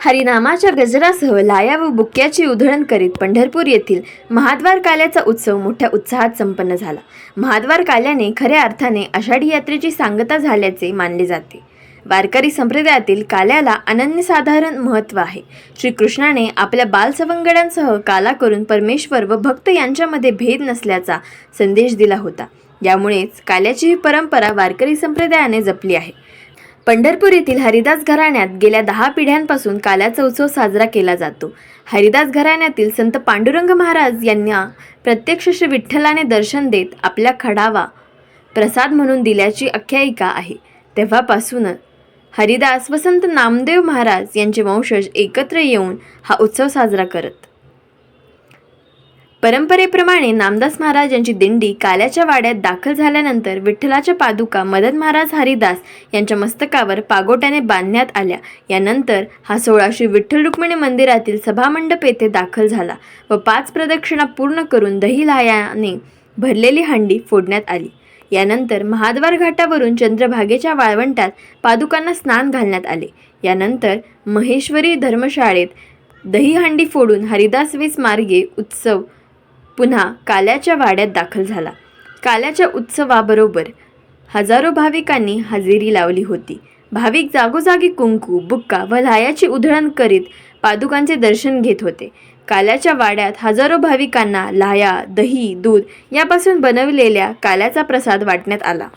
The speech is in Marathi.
हरिनामाच्या गजरासह लाया व बुक्याची उधळण करीत पंढरपूर येथील महाद्वार काल्याचा उत्सव मोठ्या उत्साहात संपन्न झाला. महाद्वार काल्याने खऱ्या अर्थाने आषाढी यात्रेची सांगता झाल्याचे मानले जाते. वारकरी संप्रदायातील काल्याला अनन्यसाधारण महत्त्व आहे. श्रीकृष्णाने आपल्या बालसवंगड्यांसह काला करून परमेश्वर व भक्त यांच्यामध्ये भेद नसल्याचा संदेश दिला होता. यामुळेच काल्याची ही परंपरा वारकरी संप्रदायाने जपली आहे. पंढरपूर येथील हरिदास घराण्यात गेल्या दहा पिढ्यांपासून काल्याचा उत्सव साजरा केला जातो. हरिदास घराण्यातील संत पांडुरंग महाराज यांना प्रत्यक्ष श्री विठ्ठलाने दर्शन देत आपल्या खडावा प्रसाद म्हणून दिल्याची आख्यायिका आहे. तेव्हापासूनच हरिदास व संत नामदेव महाराज यांचे वंशज एकत्र येऊन हा उत्सव साजरा करत परंपरेप्रमाणे नामदास महाराज यांची दिंडी काल्याच्या वाड्यात दाखल झाल्यानंतर विठ्ठलाच्या पादुका मदन महाराज हरिदास यांच्या मस्तकावर पागोट्याने बांधण्यात आल्या. यानंतर हा सोहळा श्री विठ्ठल रुक्मिणी मंदिरातील सभामंडप येथे दाखल झाला व पाच प्रदक्षिणा पूर्ण करून दही लायाने भरलेली हंडी फोडण्यात आली. यानंतर महाद्वार घाटावरून चंद्रभागेच्या वाळवंटात पादुकांना स्नान घालण्यात आले. यानंतर महेश्वरी धर्मशाळेत दहीहंडी फोडून हरिदासवीस मार्गे उत्सव पुन्हा काल्याच्या वाड्यात दाखल झाला. काल्याच्या उत्सवाबरोबर हजारो भाविकांनी हजेरी लावली होती. भाविक जागोजागी कुंकू बुक्का व लायाची उधळण करीत पादुकांचे दर्शन घेत होते. काल्याच्या वाड्यात हजारो भाविकांना लाया दही दूध यापासून बनवलेल्या काल्याचा प्रसाद वाटण्यात आला.